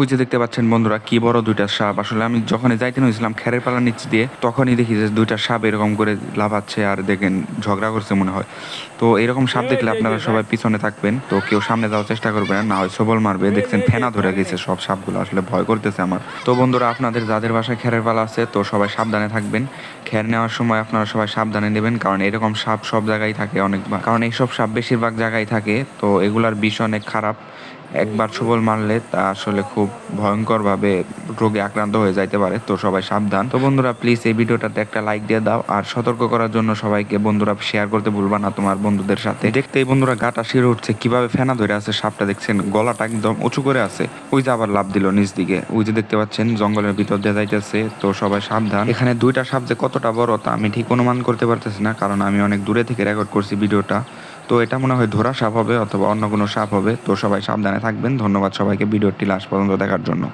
ওই যে দেখতে পাচ্ছেন বন্ধুরা কি বড় দুইটা সাপ। আসলে আমি যখনই যাইতে নিয়েছিলাম খেরের পালার নিচ দিয়ে তখনই দেখি যে দুইটা সাপ এরকম করে লাভাচ্ছে আর দেখেন ঝগড়া করছে মনে হয়। তো এরকম সাপ দেখলে আপনারা সবাই পিছনে থাকবেন। তো কেউ সামনে যাওয়ার চেষ্টা করবেন না, হয় সবল মারবে। দেখছেন ফেনা ধরে গেছে সব সাপগুলো আসলে ভয় করতেছে আমার। তো বন্ধুরা আপনাদের যাদের বাসায় খেরের পালা আছে তো সবাই সাবধানে থাকবেন। খের নেওয়ার সময় আপনারা সবাই সাবধানে নেবেন কারণ এরকম সাপ সব জায়গায় থাকে অনেকবার। কারণ এইসব সাপ বেশিরভাগ জায়গায় থাকে তো এগুলার বিষ অনেক খারাপ একবার সবল মারলে তা আসলে খুব ভয়ঙ্করভাবে রোগে আক্রান্ত হয়ে যাইতে পারে, তো সবাই সাবধান। তো বন্ধুরা প্লিজ এই ভিডিওটাতে একটা লাইক দিয়ে দাও, আর সতর্ক করার জন্য সবাইকে বন্ধুরা শেয়ার করতে ভুলবা না তোমার বন্ধুদের সাথে। দেখতে এই বন্ধুরা গাটা শিরে উঠছে, কীভাবে ফেনা ধরে আছে সাপটা দেখছেন? গলাটা একদম উঁচু করে আছে। ওই যে আবার লাভ দিল নিচ দিকে। ওই যে দেখতে পাচ্ছেন, জঙ্গলের ভিতর দিয়ে যাইতেছে, তো সবাই সাবধান। এখানে দুইটা সাপ যে কতটা বড় তা আমি ঠিক অনুমান করতে পারতেছি না, কারণ আমি অনেক দূরে থেকে রেকর্ড করছি ভিডিওটা। তো এটা মনে হয় ধরা সাপ হবে অথবা অন্য কোনো সাপ হবে। তো সবাই সাবধানে থাকবেন। ধন্যবাদ সবাইকে ভিডিওটি লাস্ট পর্যন্ত দেখার জন্য।